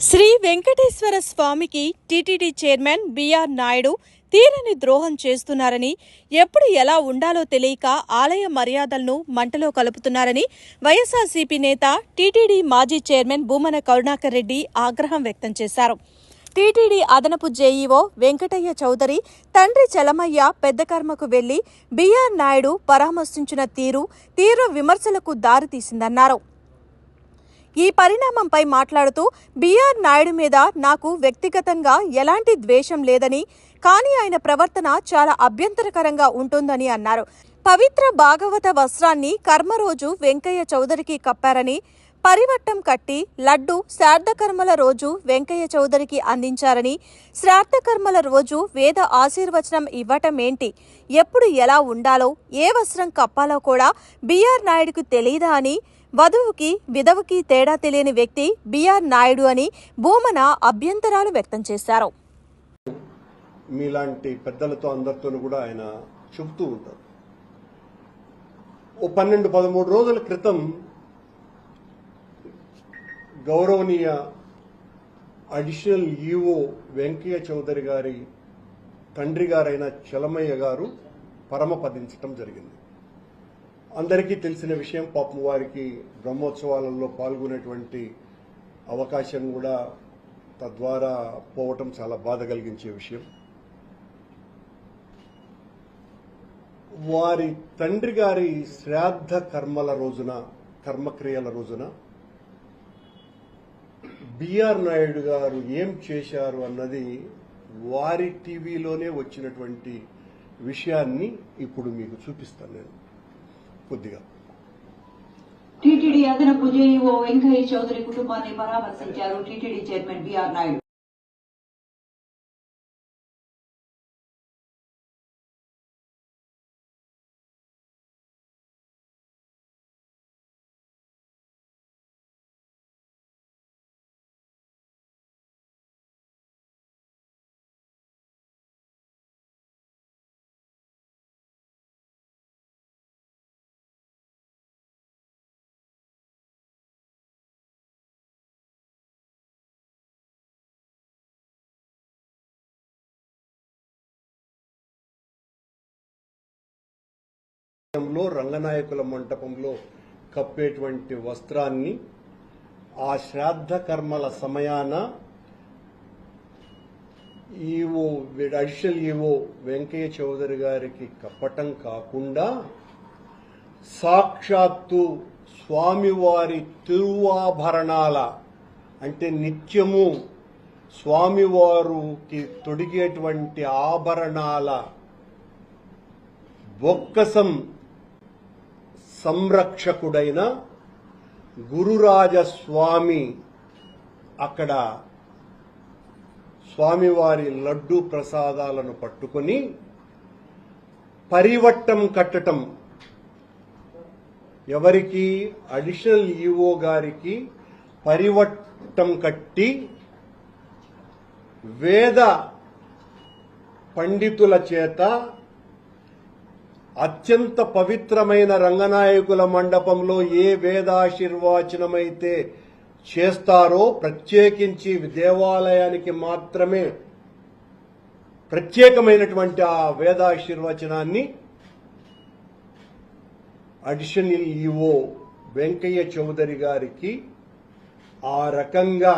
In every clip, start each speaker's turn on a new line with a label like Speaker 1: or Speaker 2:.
Speaker 1: శ్రీ వెంకటేశ్వర స్వామికి TTD chairman BR Naidu తీరని ద్రోహం చేస్తున్నారని ఎప్పుడు ఎలా ఉండాలో తెలియక ఆలయ మర్యాదలను మంటలో కలుపుతున్నారని వైఎస్ఆర్సీపీ నేత టీటీడీ మాజీ చైర్మన్ భూమన కరుణాకర్ రెడ్డి ఆగ్రహం వ్యక్తం చేశారు. టీటీడీ అదనపు జేఈఓ వెంకటయ్య చౌదరి తండ్రి చలమయ్య పెద్ద కర్మకు వెళ్ళి బిఆర్ నాయుడు పరామర్శించిన తీరు తీవ్ర విమర్శలకు దారితీసిందన్నారు. ఈ పరిణామంపై మాట్లాడుతూ బీఆర్ నాయుడు మీద నాకు వ్యక్తిగతంగా ఎలాంటి ద్వేషం లేదని కానీ ఆయన ప్రవర్తన చాలా అభ్యంతరకరంగా ఉంటుందని అన్నారు. పవిత్ర భాగవత వస్త్రాన్ని కర్మ రోజు వెంకయ్య చౌదరికి కప్పారని పరివట్టం కట్టి లడ్డు శ్రార్థకర్మల రోజు వెంకయ్య చౌదరికి అందించారని శ్రార్థకర్మల రోజు వేద ఆశీర్వచనం ఇవ్వటం ఏంటి ఎప్పుడు ఎలా ఉండాలో ఏ వస్త్రం కప్పాలో కూడా బీఆర్ నాయుడుకు తెలియదా అని వధువుకి విధవకి తేడా తెలియని వ్యక్తి బిఆర్ నాయుడు అని భూమన అభ్యంతరాలు వ్యక్తం చేశారు.
Speaker 2: మీలాంటి పెద్దలతో అందరితోనూ కూడా ఆయన చెబుతూ ఉంటారు. ఓ పన్నెండు పదమూడు రోజుల క్రితం గౌరవనీయ అడిషనల్ ఈఓ వెంకయ్య చౌదరి గారి తండ్రి గారైన చలమయ్య గారు పరమపదించటం జరిగింది. అందరికీ తెలిసిన విషయం పాపం వారికి బ్రహ్మోత్సవాలలో పాల్గొనేటువంటి అవకాశం కూడా తద్వారా పోవటం చాలా బాధ కలిగించే విషయం. వారి తండ్రి గారి శ్రాద్ధ కర్మల రోజున కర్మక్రియల రోజున బిఆర్ నాయుడు గారు ఏం చేశారు అన్నది వారి టీవీలోనే వచ్చినటువంటి విషయాన్ని ఇప్పుడు మీకు చూపిస్తాను నేను. కొద్దిగా.
Speaker 3: టీటీడీ అదనపు జేఈఓ వెంకయ్య చౌదరి కుటుంబాన్ని పరామర్శించారు టీటీడీ చైర్మన్ బిఆర్ నాయుడు.
Speaker 2: లో రంగనాయకుల మంటపంలో కప్పేటువంటి వస్త్రాన్ని ఆ శ్రాద్ధ కర్మల సమయాన EO additional EO Venkaiah Chowdary గారికి కప్పటం కాకుండా సాక్షాత్తు స్వామివారి తిరువాభరణాల అంటే నిత్యము స్వామివారికి తొడిగేటువంటి ఆభరణాల బొక్కసం సంరక్షకుడైన గురురాజస్వామి అక్కడ స్వామివారి లడ్డు ప్రసాదాలను పట్టుకొని పరివట్టం కట్టటం. ఎవరికి? అడిషనల్ ఈఓ గారికి పరివట్టం కట్టి వేద పండితుల చేత అత్యంత పవిత్రమైన రంగనాయకుల మండపంలో ఏ వేదాశీర్వాచనమైతే చేస్తారో ప్రత్యేకించి దేవాలయానికి మాత్రమే ప్రత్యేకమైనటువంటి ఆ వేదాశీర్వచనాన్ని అడిషనల్ ఈఓ వెంకయ్య చౌదరి గారికి ఆ రకంగా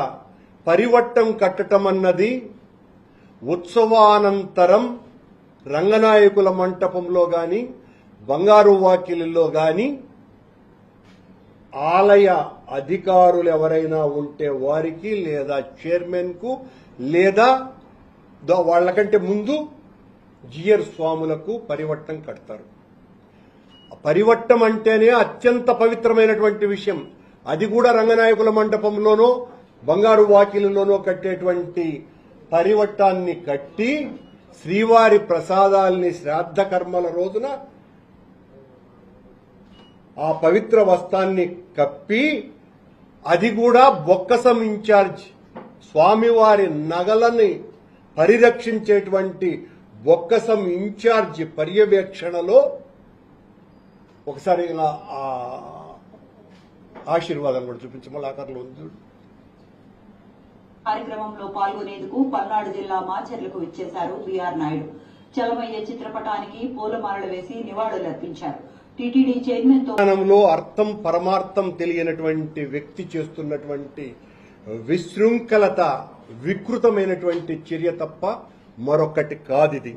Speaker 2: పరివట్టం కట్టటం అన్నది ఉత్సవానంతరం రంగనాయకుల మంటపంలో గాని బంగారు వాకిలిలో గాని ఆలయ అధికారులు ఎవరైనా ఉంటే వారికి లేదా చైర్మన్కు లేదా వాళ్ళకంటే ముందు జియర్ స్వాములకు పరివట్టం కడతారు. పరివట్టం అంటేనే అత్యంత పవిత్రమైనటువంటి విషయం. అది కూడా రంగనాయకుల మండపంలోనో బంగారు వాకిలిలోనో కట్టేటువంటి పరివట్టాన్ని కట్టి శ్రీవారి ప్రసాదాల్ని శ్రాద్ధ కర్మల రోజున ఆ పవిత్ర వస్త్రాన్ని కప్పి అది కూడా బొక్కసం ఇన్ఛార్జ్ స్వామివారి నగలని పరిరక్షించేటువంటి బొక్కసం ఇన్ఛార్జ్ పర్యవేక్షణలో ఒకసారి ఇలా ఆశీర్వాదం కూడా చూపించమని ఆకారంలో ఉంది
Speaker 3: కార్యక్రమంలో పాల్గొనేందుకు పల్నాడు జిల్లా మాచర్లకు ఇచ్చేశారు బీఆర్ నాయుడు. చలమయ్య చిత్రపటానికి పూలమాలలు వేసి నివాళులర్పించారు. టీటీడీ
Speaker 2: చైర్మన్తో అర్థం పరమార్థం తెలియనటువంటి వ్యక్తి చేస్తున్నటువంటి విశృంఖలత వికృతమైనటువంటి చర్య తప్ప మరొకటి కాదిది